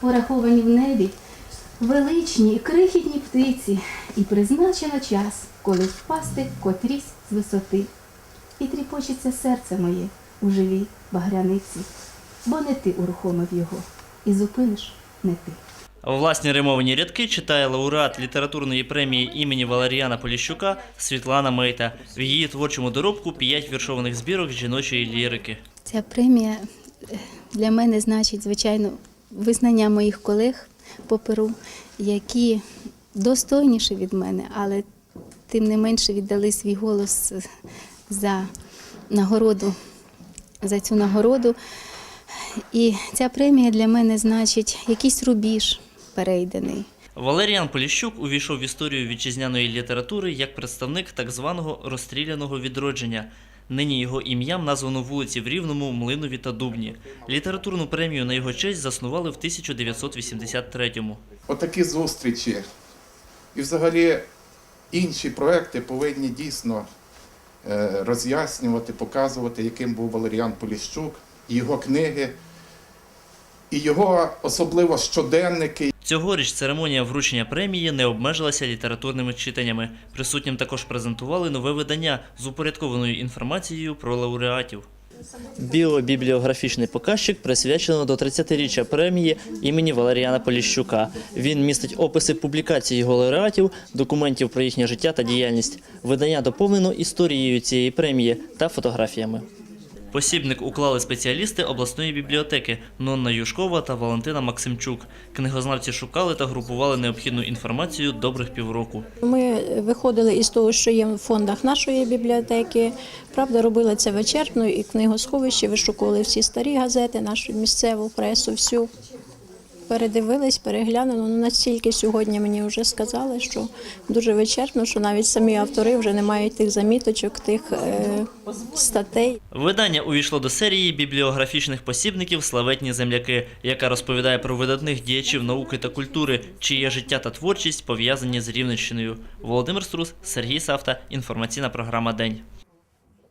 Пораховані в небі величні і крихітні птиці, і призначено час, коли впасти котрісь з висоти. І тріпочеться серце моє у живій багряниці, бо не ти урухомив його, і зупиниш не ти. Власні римовані рядки читає лауреат літературної премії імені Валеріана Поліщука Світлана Мейта. В її творчому доробку п'ять віршованих збірок жіночої лірики. Ця премія для мене значить, звичайно, визнання моїх колег по Перу, які достойніші від мене, але тим не менше віддали свій голос за нагороду, за цю нагороду. І ця премія для мене значить якийсь рубіж перейдений. Валеріан Поліщук увійшов в історію вітчизняної літератури як представник так званого розстріляного відродження. Нині його ім'ям названо вулиці в Рівному, Млинові та Дубні. Літературну премію на його честь заснували в 1983-му. Отакі зустрічі і взагалі інші проекти повинні дійсно е, роз'яснювати, показувати, яким був Валеріан Поліщук, його книги, і його особливо щоденники, Цьогоріч церемонія вручення премії не обмежилася літературними читаннями. Присутнім також презентували нове видання з упорядкованою інформацією про лауреатів. Біобібліографічний показчик присвячено до 30-річчя премії імені Валеріана Поліщука. Він містить описи публікацій його лауреатів, документів про їхнє життя та діяльність. Видання доповнено історією цієї премії та фотографіями. Посібник уклали спеціалісти обласної бібліотеки Нонна Юшкова та Валентина Максимчук. Книгознавці шукали та групували необхідну інформацію добрих півроку. Ми виходили із того, що є в фондах нашої бібліотеки. Правда, робили це вичерпно і книгосховище вишукували всі старі газети, нашу місцеву пресу, всю. Передивились, переглянули. Ну, настільки сьогодні мені вже сказали, що дуже вичерпно, що навіть самі автори вже не мають тих заміточок, тих е, статей. Видання увійшло до серії бібліографічних посібників Славетні земляки, яка розповідає про видатних діячів науки та культури, чиє життя та творчість пов'язані з Рівненщиною. Володимир Струс, Сергій Савта. Інформаційна програма День.